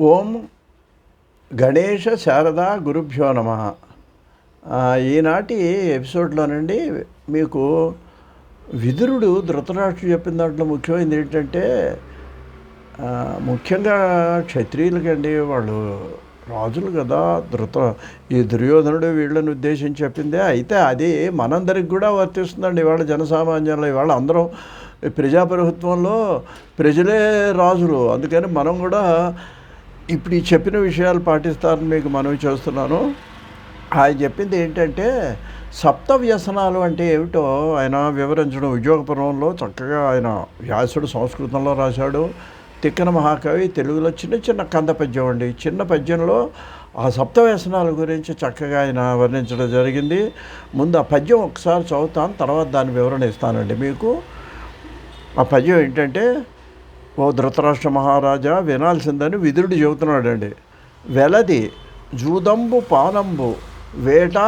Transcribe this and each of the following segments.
ఓం గణేష శారదా గురుభ్యో నమ. ఈనాటి ఎపిసోడ్లోనండి మీకు విదురుడు ధృతరాష్ట్రుడు చెప్పిన దాంట్లో ముఖ్యమైనది ఏంటంటే ముఖ్యంగా క్షత్రియులకండి వాళ్ళు రాజులు కదా ధృత ఈ దుర్యోధనుడు వీళ్ళని ఉద్దేశించి చెప్పిందే. అయితే అది మనందరికి కూడా వర్తిస్తుందండి ఇవాళ జనసామాన్యంలో. ఇవాళ అందరం ప్రజాప్రభుత్వంలో ప్రజలే రాజులు. అందుకని మనం కూడా ఇప్పుడు ఈ చెప్పిన విషయాలు పాటిస్తారని మీకు మనవి చేస్తున్నాను. ఆయన చెప్పింది ఏంటంటే సప్త వ్యసనాలు అంటే ఏమిటో ఆయన వివరించడం ఉద్యోగపురంలో చక్కగా ఆయన వ్యాసుడు సంస్కృతంలో రాశాడు. తిక్కన మహాకవి తెలుగులో చిన్న చిన్న కంద పద్యం అండి. చిన్న పద్యంలో ఆ సప్త వ్యసనాల గురించి చక్కగా ఆయన వర్ణించడం జరిగింది. ముందు ఆ పద్యం ఒకసారి చదువుతాను తర్వాత దాని వివరణ ఇస్తానండి మీకు. ఆ పద్యం ఏంటంటే ఓ ధృతరాష్ట్ర మహారాజా వినాల్సిందని విదురుడు చెబుతున్నాడండి. వెలది జూదంబు పానంబు వేట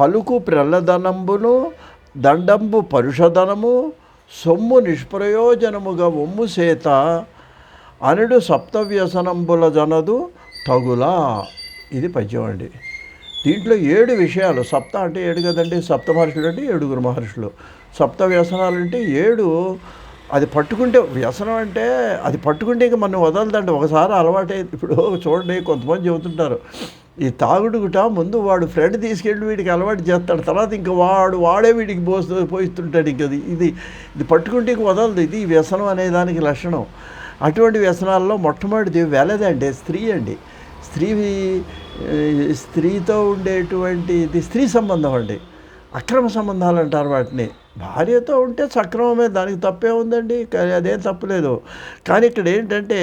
పలుకు ప్రల్లదనంబును దండంబు పరుషధనము సొమ్ము నిష్ప్రయోజనముగా ఒమ్ము సేత అనుడు సప్తవ్యసనంబుల జనదు తగులా. ఇది పద్యం అండి. దీంట్లో ఏడు విషయాలు. సప్త అంటే ఏడు కదండి? సప్త మహర్షులు అంటే ఏడుగురు మహర్షులు. సప్త వ్యసనాలు అంటే ఏడు అది పట్టుకుంటే వ్యసనం అంటే అది పట్టుకుంటే ఇక మనం వదలదండి ఒకసారి అలవాటే ఇప్పుడు చూడండి కొంతమంది చెబుతుంటారు ఈ తాగుడుగుట ముందు వాడు ఫ్రెండ్ తీసుకెళ్ళి వీడికి అలవాటు చేస్తాడు తర్వాత ఇంకా వాడు వాడే వీడికి పోస్తూ పోయిస్తుంటాడు ఇంక అది. ఇది ఇది పట్టుకుంటే ఇంక వదలదు. ఇది వ్యసనం అనే దానికి లక్షణం. అటువంటి వ్యసనాల్లో మొట్టమొదటిది వెలదండి స్త్రీ అండి. స్త్రీ స్త్రీతో ఉండేటువంటి ఇది స్త్రీ సంబంధం అండి. అక్రమ సంబంధాలు అంటారు వాటిని. భార్యతో ఉంటే సక్రమమే దానికి తప్పే ఉందండి. కానీ అదేం తప్పలేదు. కానీ ఇక్కడ ఏంటంటే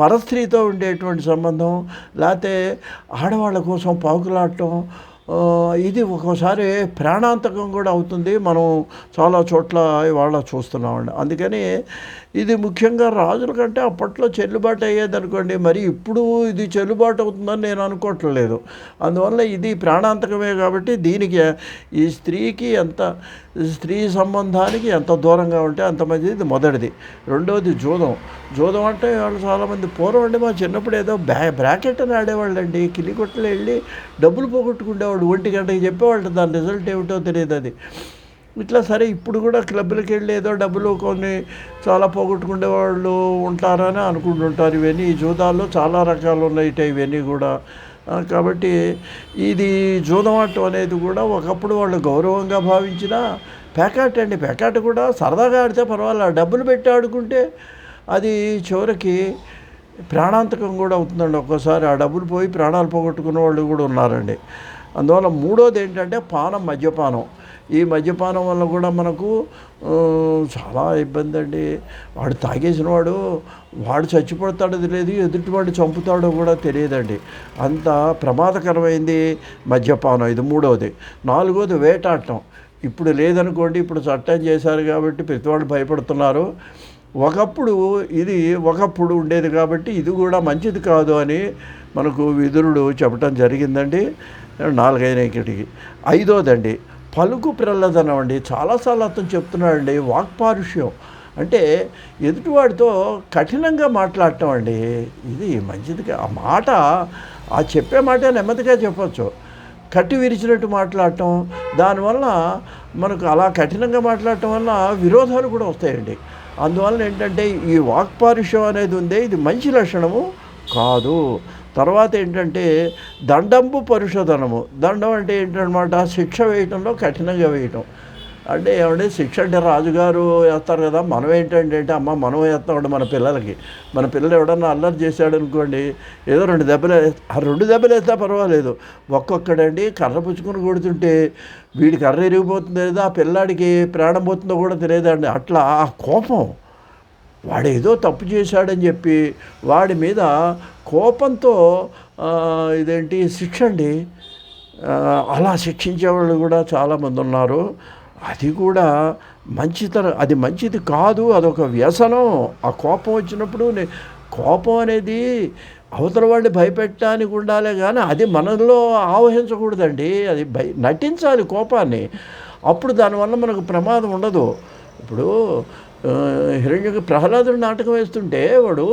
పరస్త్రీతో ఉండేటువంటి సంబంధం లేకపోతే ఆడవాళ్ళ కోసం పాకులాడటం ఇది ఒక్కోసారి ప్రాణాంతకం కూడా అవుతుంది. మనం చాలా చోట్ల ఇవాళ చూస్తున్నామండి. అందుకని ఇది ముఖ్యంగా రాజుల కంటే అప్పట్లో చెల్లుబాటు అయ్యేది అనుకోండి మరి ఇప్పుడు ఇది చెల్లుబాటు అవుతుందని నేను అనుకోవట్లేదు. అందువల్ల ఇది ప్రాణాంతకమే కాబట్టి దీనికి ఈ స్త్రీకి ఎంత స్త్రీ సంబంధానికి ఎంత దూరంగా ఉంటే అంత మంచిది. ఇది మొదటిది. రెండవది జూదం. జూదం అంటే వాళ్ళు చాలామంది పూర్వం అండి మా చిన్నప్పుడు ఏదో బ్యా బ్రాకెట్ అని ఆడేవాళ్ళండి. కిలికొట్టలు వెళ్ళి డబ్బులు పోగొట్టుకునేవాడు ఒంటి గంటకి చెప్పేవాళ్ళు దాని రిజల్ట్ ఏమిటో తెలియదు అది. ఇట్లా సరే ఇప్పుడు కూడా క్లబ్లకి వెళ్ళి ఏదో డబ్బులు కొన్ని చాలా పోగొట్టుకునే వాళ్ళు ఉంటారని అనుకుంటుంటారు ఇవన్నీ. ఈ జూదాల్లో చాలా రకాలు ఉన్నాయి ఇవన్నీ కూడా. కాబట్టి ఇది జూదమాటం అనేది కూడా ఒకప్పుడు వాళ్ళు గౌరవంగా భావించిన ప్యాకాట్ అండి. ప్యాకాట్ కూడా సరదాగా ఆడితే పర్వాలేదు. డబ్బులు పెట్టి ఆడుకుంటే అది చివరికి ప్రాణాంతకం కూడా అవుతుందండి. ఒక్కోసారి ఆ డబ్బులు పోయి ప్రాణాలు పోగొట్టుకున్న వాళ్ళు కూడా ఉన్నారండి. అందువల్ల మూడోది ఏంటంటే పానం మద్యపానం. ఈ మద్యపానం వల్ల కూడా మనకు చాలా ఇబ్బంది అండి. వాడు తాగేసిన వాడు వాడు చచ్చిపోతాడో తెలియదు ఎదుటివాడు చంపుతాడో కూడా తెలియదండి. అంత ప్రమాదకరమైంది మద్యపానం. ఇది మూడవది నాలుగోది వేటాడటం. ఇప్పుడు లేదనుకోండి ఇప్పుడు చట్టం చేశారు కాబట్టి ప్రతి వాళ్ళు భయపడుతున్నారు. ఒకప్పుడు ఇది ఒకప్పుడు ఉండేది కాబట్టి ఇది కూడా మంచిది కాదు అని మనకు విదురుడు చెప్పటం జరిగిందండి. నాలుగైదు ఇక్కడికి ఐదోదండి పలుకు ప్రల్లదనం అండి. చాలాసార్లు అతను చెప్తున్నాడండి వాక్పారుష్యం. అంటే ఎదుటివాడితో కఠినంగా మాట్లాడటం అండి. ఇది మంచిదిగా ఆ మాట ఆ చెప్పే మాట నెమ్మదిగా చెప్పచ్చు. కట్టి విరిచినట్టు మాట్లాడటం దానివల్ల మనకు అలా కఠినంగా మాట్లాడటం వల్ల విరోధాలు కూడా వస్తాయండి. అందువల్ల ఏంటంటే ఈ వాక్పారుష్యం అనేది ఉందే ఇది మంచి లక్షణము కాదు. తర్వాత ఏంటంటే దండంపు పరిశోధనము. దండం అంటే ఏంటన్నమాట? శిక్ష వేయటంలో కఠినంగా వేయటం. అంటే ఏమంటే శిక్ష అంటే రాజుగారు వేస్తారు కదా మనం ఏంటంటే అంటే అమ్మ మనం వేస్తామండి మన పిల్లలకి. మన పిల్లలు ఎవడన్నా అల్లరి చేశాడు అనుకోండి ఏదో రెండు దెబ్బలు ఆ రెండు దెబ్బలు వేస్తే పర్వాలేదు. ఒక్కొక్కడండి కర్ర పుచ్చుకొని కొడుతుంటే వీడి కర్ర ఎరిగిపోతుంది లేదా ఆ పిల్లాడికి ప్రాణం పోతుందో కూడా తెలియదండి. అట్లా ఆ కోపం. వాడు ఏదో తప్పు చేశాడని చెప్పి వాడి మీద కోపంతో ఇదేంటి శిక్ష అండి? అలా శిక్షించే వాళ్ళు కూడా చాలామంది ఉన్నారు. అది కూడా మంచితనం అది మంచిది కాదు అదొక వ్యసనం. ఆ కోపం వచ్చినప్పుడు కోపం అనేది అవతల వాడిని భయపెట్టడానికి ఉండాలే కానీ అది మనలో ఆవహించకూడదండి. అది భయ నటించాలి కోపాన్ని. అప్పుడు దానివల్ల మనకు ప్రమాదం ఉండదు. ఇప్పుడు హిరణ్య ప్రహ్లాదుడు నాటకం వేస్తుంటే వాడు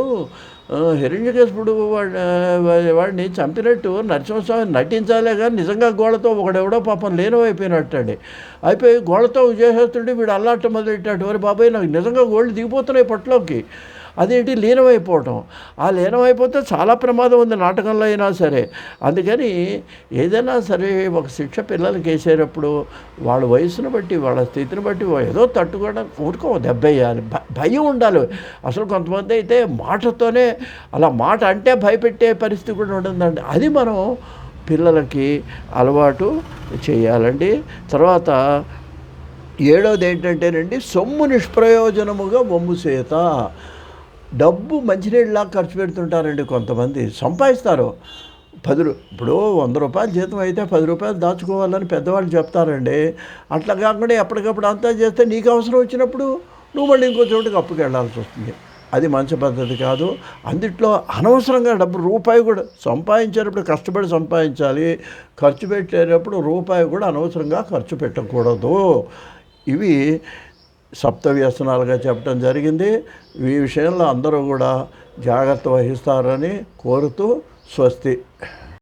హిరణ్యకేశుడు వాడి వాడిని చంపినట్టు నరసింహస్వామి నటించాలే కానీ నిజంగా గోళతో ఒకడెవడో పాపం లేనవైపోయినట్టండి అయిపోయి గోళతో చేసేస్తుంటే వీడు అల్లాట మొదలెట్టాడు. వారి బాబాయ్ నాకు నిజంగా గోళ్ళు దిగిపోతున్నాయి పట్లోకి అదేంటి లీనమైపోవటం. ఆ లీనమైపోతే చాలా ప్రమాదం ఉంది నాటకంలో అయినా సరే. అందుకని ఏదైనా సరే ఒక శిక్ష పిల్లలకి వేసేటప్పుడు వాళ్ళ వయసును బట్టి వాళ్ళ స్థితిని బట్టి ఏదో తట్టుకోవడం ఊరుకో దెబ్బ వేయాలి భ- భయం ఉండాలి. అసలు కొంతమంది అయితే మాటతోనే అలా మాట అంటే భయపెట్టే పరిస్థితి కూడా ఉంటుందండి. అది మనం పిల్లలకి అలవాటు చేయాలండి. తర్వాత ఏడోది ఏంటంటేనండి సొమ్ము నిష్ప్రయోజనముగా బొమ్ము చేత డబ్బు మంచినీళ్ళలా ఖర్చు పెడుతుంటారండి కొంతమంది. సంపాదిస్తారు. పది ఇప్పుడు వంద రూపాయలు జీతం అయితే పది రూపాయలు దాచుకోవాలని పెద్దవాళ్ళు చెప్తారండి. అట్లా కాకుండా ఎప్పటికప్పుడు అంతా చేస్తే నీకు అవసరం వచ్చినప్పుడు నువ్వు మళ్ళీ ఇంకో చోటుకి అప్పుకి వెళ్ళాల్సి వస్తుంది. అది మంచి పద్ధతి కాదు. అందుట్లో అనవసరంగా డబ్బు రూపాయి కూడా సంపాదించేటప్పుడు కష్టపడి సంపాదించాలి. ఖర్చు పెట్టేటప్పుడు రూపాయి కూడా అనవసరంగా ఖర్చు పెట్టకూడదు. ఇవి సప్త వ్యసనాలుగా చెప్పడం జరిగింది. ఈ విషయంలో అందరూ కూడా జాగ్రత్త వహిస్తారని కోరుతూ స్వస్తి.